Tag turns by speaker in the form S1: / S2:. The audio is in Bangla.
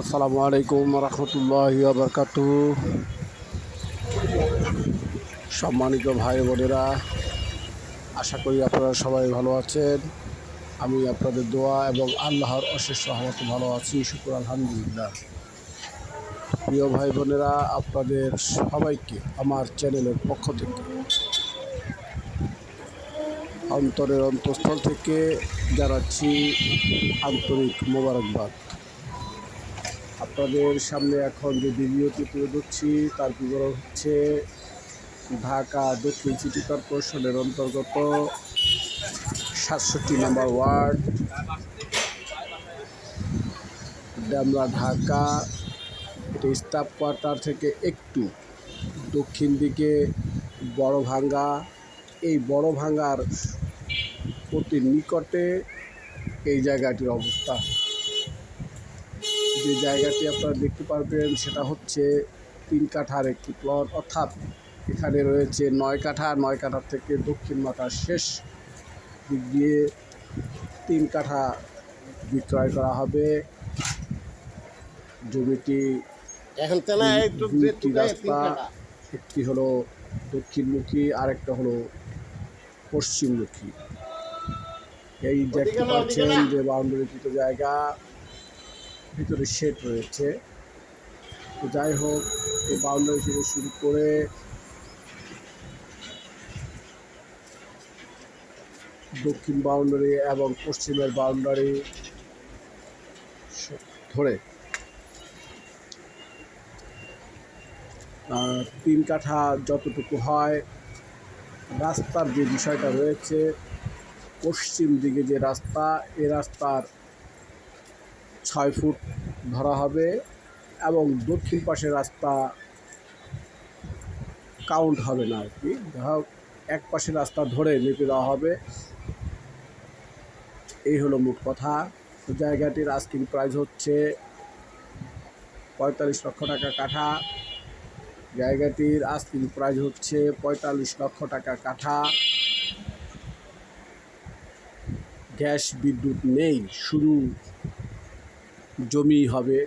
S1: আসসালামু আলাইকুম রহমতুল্লাহ বরকাত সম্মানিত ভাই বোনেরা, আশা করি আপনারা সবাই ভালো আছেন। আমি আপনাদের দোয়া এবং আল্লাহর অশেষ সহমত ভালো আছি, শুক্র আলহামদুলিল্লাহ। প্রিয় ভাই বোনেরা, আপনাদের সবাইকে আমার চ্যানেলের পক্ষ থেকে, অন্তরের অন্তঃস্থল থেকে জানাচ্ছি আন্তরিক মোবারকবাদ। আপনাদের সামনে এখন যে ভিডিওটি তুলে ধরছি, তার বিবরণ হচ্ছে ঢাকা দক্ষিণ সিটি কর্পোরেশনের অন্তর্গত সাতষট্টি নম্বর ওয়ার্ড, ডেমরা, ঢাকা। এটা স্টাফ কোয়ার্টার থেকে একটু দক্ষিণ দিকে বড় ভাঙ্গা এই বড় ভাঙ্গার অতি নিকটে এই জায়গাটির অবস্থা। যে জায়গাটি আপনারা দেখতে পারবেন সেটা হচ্ছে তিন কাঠার একটি প্লট অর্থাৎ এখানে রয়েছে নয় কাঠা নয় কাঠার থেকে দক্ষিণ মাথার শেষ দিক দিয়ে তিন কাঠা বিক্রয় করা হবে। জমিটি
S2: এখন
S1: রাস্তা একটি হলো দক্ষিণমুখী আরেকটা হলো পশ্চিমমুখী। এই দেখতে পাচ্ছেন। যে বাউন্ডারিকৃত জায়গা ভিতরে শেড রয়েছে। তো যাই হোক, এই বাউন্ডারি থেকে শুরু করে দক্ষিণ বাউন্ডারি এবং পশ্চিমের বাউন্ডারি ধরে। তিন কাঠা যতটুকু হয়, রাস্তার যে বিষয়টা রয়েছে, পশ্চিম দিকে যে রাস্তা, এ রাস্তার ছয় ফুট ধরা হবে এবং দক্ষিণ পাশে রাস্তা কাউন্ট হবে না আর কি। এক পাশে রাস্তা ধরে মেপে দেওয়া হবে। এই হলো মোট কথা। জায়গাটির আস্কিং প্রাইস হচ্ছে পঁয়তাল্লিশ লক্ষ টাকা কাঠা। জায়গাটির আস্কিং প্রাইস হচ্ছে পঁয়তাল্লিশ লক্ষ টাকা কাঠা। গ্যাস বিদ্যুৎ নেই, শুধু জমি হবে।